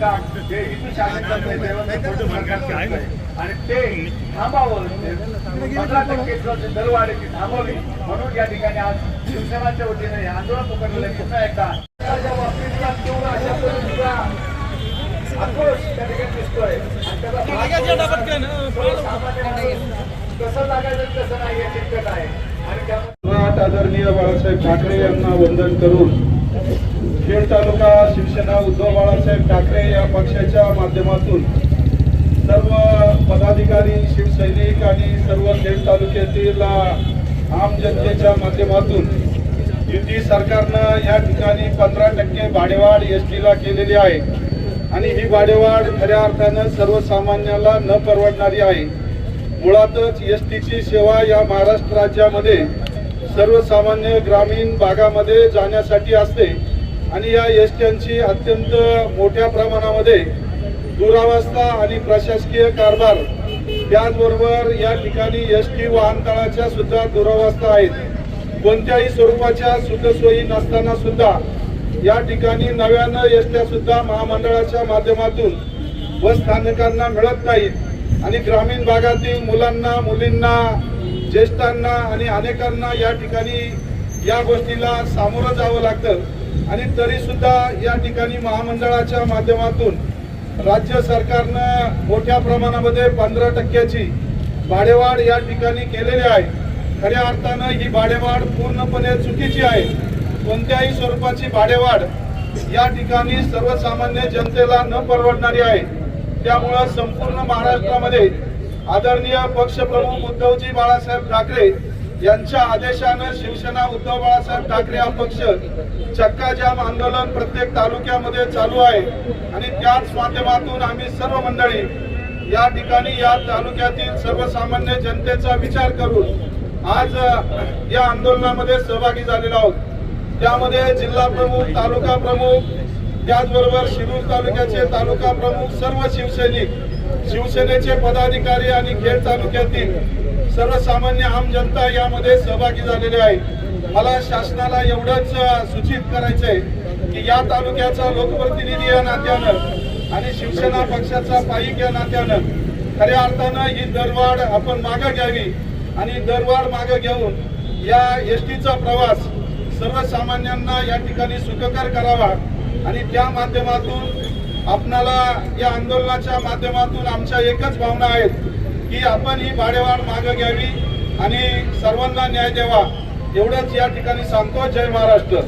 काम हे हिंदू आहे. आणि ते थांबावं पंधरा टक्के थांबवली म्हणून या ठिकाणी आज शिवसेनाच्या वतीने हे आंदोलन. पुन्हा एकदा सरकारच्या बाबतीतला तीव्र अशा पद्धतीचा आक्रोश त्या ठिकाणी दिसतोय. कसं लागायचं कसं नाही याची चिंतत आहे. आणि आदरणीय बाळासाहेब ठाकरे यांना वंदन करून खेड तालुका शिवसेना उद्धव बाळासाहेब ठाकरे या पक्षाच्या माध्यमातून सर्व पदाधिकारी शिवसैनिक आणि सर्व खेड तालुक्यातील आम जनतेच्या माध्यमातून युती सरकारनं या ठिकाणी पंधरा टक्के भाडेवाढ एस टीला केलेली आहे. आणि ही भाडेवाढ खऱ्या अर्थानं सर्वसामान्याला न परवडणारी आहे. मुळातच एस टीची सेवा या महाराष्ट्र राज्यामध्ये सर्वसामान्य ग्रामीण भागामध्ये जाण्यासाठी असते. आणि या एसट्यांची अत्यंत मोठ्या प्रमाणामध्ये दुरावस्था आणि प्रशासकीय कारभार त्याचबरोबर या ठिकाणी एस टी वाहनतळाच्या सुद्धा दुरावस्था आहेत. कोणत्याही स्वरूपाच्या सुखसोयी नसताना सुद्धा या ठिकाणी नव्यानं एसट्या सुद्धा महामंडळाच्या माध्यमातून बस स्थानकांना मिळत नाहीत. आणि ग्रामीण भागातील मुलांना मुलींना ज्येष्ठांना आणि अनेकांना या ठिकाणी या गोष्टीला सामोरं जावं लागतं. आणि तरी सुद्धा या ठिकाणी महामंडळाच्या माध्यमातून राज्य सरकारनं मोठ्या प्रमाणामध्ये पंधरा टक्क्याची भाडेवाढ या ठिकाणी केलेली आहे. खऱ्या अर्थानं ही भाडेवाढ पूर्णपणे चुकीची आहे. कोणत्याही स्वरूपाची भाडेवाढ या ठिकाणी सर्वसामान्य जनतेला न परवडणारी आहे. त्यामुळं संपूर्ण महाराष्ट्रामध्ये आदरणीय पक्षप्रमुख उद्धवजी बाळासाहेब ठाकरे यांच्या आदेशानं शिवसेना उद्धव बाळासाहेब ठाकरे हा पक्ष चक्काजाम आंदोलन प्रत्येक तालुक्यामध्ये चालू आहे. आणि त्याच माध्यमातून आम्ही सर्व मंडळी या ठिकाणी या तालुक्यातील सर्वसामान्य जनतेचा विचार करून आज या आंदोलनामध्ये सहभागी झालेलो आहोत. त्यामध्ये जिल्हा प्रमुख तालुका प्रमुख त्याचबरोबर शिरूर तालुक्याचे तालुका प्रमुख सर्व शिवसैनिक शिवसेनेचे पदाधिकारी आणि खेड तालुक्यातील सर्वसामान्य आम जनता यामध्ये सहभागी झालेले आहे. मला शासनाला एवढंच सूचित करायचंय की या तालुक्याचा लोकप्रतिनिधी या नात्यानं आणि शिवसेना पक्षाचा पाईक या नात्यानं खऱ्या अर्थानं ही दरवाढ आपण मागं घ्यावी आणि दरवाढ मागं घेऊन या एस टीचा प्रवास सर्वसामान्यांना या ठिकाणी सुखकर करावा आणि त्या माध्यमातून आपणाला या आंदोलनाच्या माध्यमातून आमच्या एकच भावना आहेत की आपण ही भाडेवाढ मागं घ्यावी आणि सर्वांना न्याय द्यावा. एवढंच या ठिकाणी सांगतो. जय महाराष्ट्र.